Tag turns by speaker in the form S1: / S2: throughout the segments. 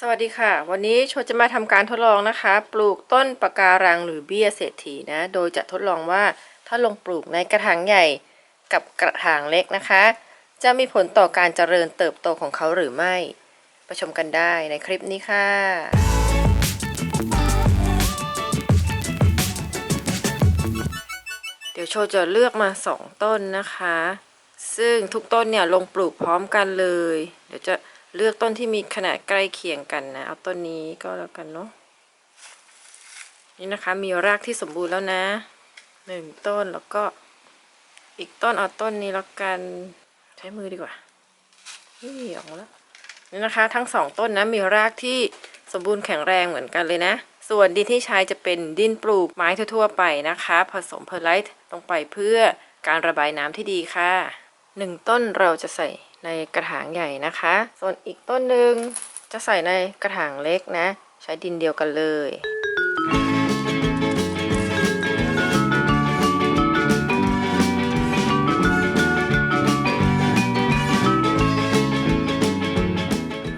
S1: สวัสดีค่ะ วันนี้โชจะมาทำการทดลองนะคะ ปลูกต้นปะการังหรือเบี้ยเศรษฐีนะ โดยจะทดลองว่าถ้าลงปลูกในกระถางใหญ่กับกระถางเล็กนะคะ จะมีผลต่อการเจริญเติบโตของเขาหรือไม่ไปชมกันได้ในคลิปนี้ค่ะเดี๋ยวโชจะเลือกมาสองต้นนะคะ ซึ่งทุกต้นเนี่ยลงปลูกพร้อมกันเลย เดี๋ยวจะ เลือกต้นที่มีขนาดใกล้เคียงกันนะ เอาต้นนี้ก็แล้วกันเนาะ นี่นะคะมีรากที่สมบูรณ์แล้วนะหนึ่งต้นแล้วก็อีกต้นเอาต้นนี้แล้วกันใช้มือดีกว่านี่ออกแล้วนี่นะคะทั้งสองต้นนะมีรากที่สมบูรณ์แข็งแรงเหมือนกันเลยนะ ส่วนดินที่ใช้จะเป็นดินปลูกไม้ทั่วๆไปนะคะ ผสมเพอร์ไลท์ลงไปเพื่อการระบายน้ำที่ดีค่ะหนึ่งต้นเราจะใส่ ในกระถางใหญ่นะคะ ส่วนอีกต้นหนึ่งจะใส่ในกระถางเล็กนะ ใช้ดินเดียวกันเลย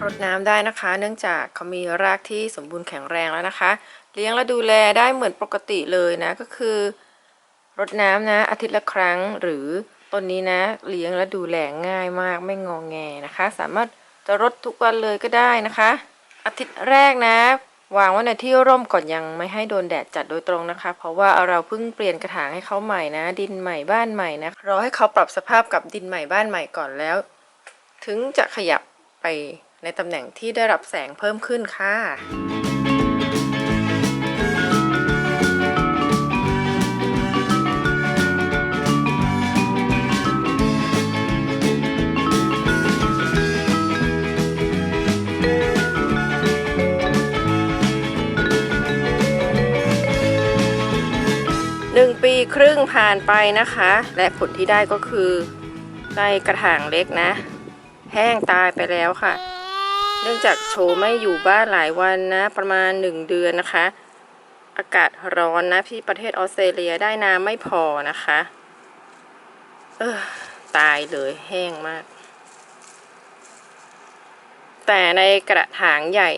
S1: รดน้ำได้นะคะ เนื่องจากเขามีรากที่สมบูรณ์แข็งแรงแล้วนะคะ เลี้ยงและดูแลได้เหมือนปกติเลยนะก็คือรดน้ำนะอาทิตย์ละครั้งหรือ ต้นนี้นะ เลี้ยงและดูแลง่ายมากไม่งองแงนะคะ สามารถจะรดทุกวันเลยก็ได้นะคะ อาทิตย์แรกนะ วางไว้ในที่ร่มก่อนยังไม่ให้โดนแดดจัดโดยตรงนะคะ เพราะว่าเราเพิ่งเปลี่ยนกระถางให้เขาใหม่นะ ดินใหม่บ้านใหม่นะรอให้เขาปรับสภาพกับดินใหม่บ้านใหม่ก่อนแล้ว ถึงจะขยับไปในตำแหน่งที่ได้รับแสงเพิ่มขึ้นค่ะ ปีครึ่งผ่านไปนะคะ และผลที่ได้ก็คือในกระถางเล็กนะ แห้งตายไปแล้วค่ะ เนื่องจากโชว์ไม่อยู่บ้านหลายวันนะ ประมาณหนึ่งเดือนนะคะ อากาศร้อนนะที่ประเทศออสเตรเลียได้น้ำไม่พอนะคะ เออตายเลยแห้งมาก แต่ในกระถางใหญ่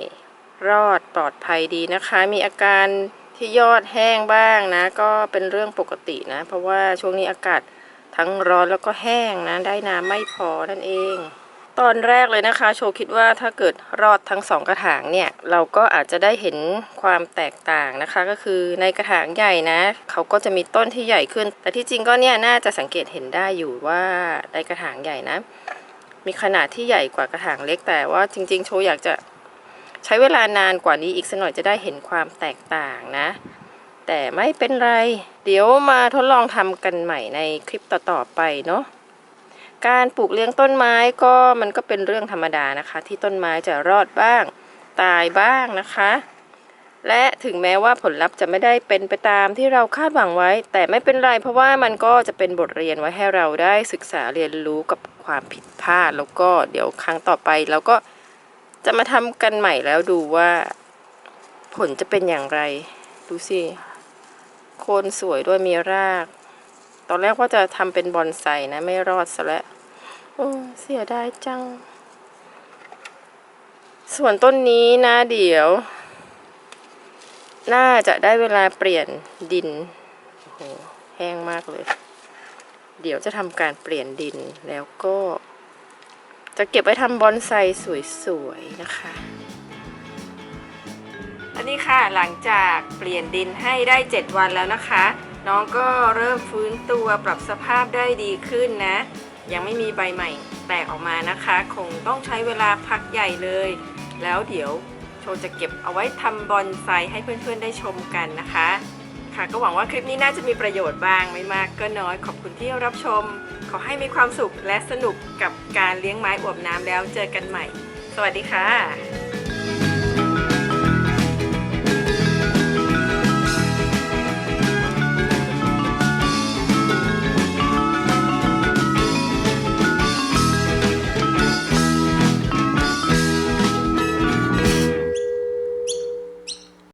S1: รอดปลอดภัยดีนะคะ มีอาการ ที่ยอดแห้งบ้างนะ ก็เป็นเรื่องปกตินะ เพราะว่าช่วงนี้อากาศทั้งร้อนแล้วก็แห้งนะ ได้น้ำไม่พอนั่นเอง ตอนแรกเลยนะคะ โชว์คิดว่าถ้าเกิดรอดทั้งสองกระถางเนี่ย เราก็อาจจะได้เห็นความแตกต่างนะคะ ก็คือในกระถางใหญ่นะ เขาก็จะมีต้นที่ใหญ่ขึ้น แต่ที่จริงก็เนี่ยน่าจะสังเกตเห็นได้อยู่ว่าในกระถางใหญ่นะ มีขนาดที่ใหญ่กว่ากระถางเล็กแต่ว่าจริง ๆ โชว์อยากจะ ใช้เวลานานกว่านี้อีกสักหน่อยจะได้เห็นความแตกต่างนะ แต่ไม่เป็นไร เดี๋ยวมาทดลองทำกันใหม่ในคลิปต่อๆไปเนาะการปลูกเลี้ยงต้นไม้ก็มันก็เป็นเรื่องธรรมดานะคะ ที่ต้นไม้จะรอดบ้าง ตายบ้างนะคะ และถึงแม้ว่าผลลัพธ์จะไม่ได้เป็นไปตามที่เราคาดหวังไว้ แต่ไม่เป็นไรเพราะว่ามันก็จะเป็นบทเรียนไว้ให้เราได้ศึกษาเรียนรู้กับความผิดพลาด แล้วก็เดี๋ยวครั้งต่อไปเราก็ จะมาทำกันใหม่แล้วดูว่า ผลจะเป็นอย่างไร ดูสิโคนสวยด้วยมีราก ตอนแรกว่าจะทำเป็นบอนไซนะ ไม่รอดซะแล้วโอ้เสียดายจัง ส่วนต้นนี้นะเดี๋ยว น่าจะได้เวลาเปลี่ยนดินโอ้โหแห้งมากเลย เดี๋ยวจะทำการเปลี่ยนดินแล้วก็ จะเก็บไว้ทำบอนไซสวยๆนะคะ อันนี้ค่ะหลังจากเปลี่ยนดินให้ได้ 7 วันแล้วนะคะ น้องก็เริ่มฟื้นตัวปรับสภาพได้ดีขึ้นนะ ยังไม่มีใบใหม่แตกออกมานะคะ คงต้องใช้เวลาพักใหญ่เลย แล้วเดี๋ยวโชว์จะเก็บเอาไว้ทำบอนไซให้เพื่อนๆได้ชมกันนะคะ ค่ะ ก็หวังว่าคลิปนี้น่าจะมีประโยชน์บ้างไม่มากก็น้อย ขอบคุณที่รับชม ขอให้มีความสุขและสนุกกับการเลี้ยงไม้อวบน้ำแล้วเจอกันใหม่ สวัสดีค่ะ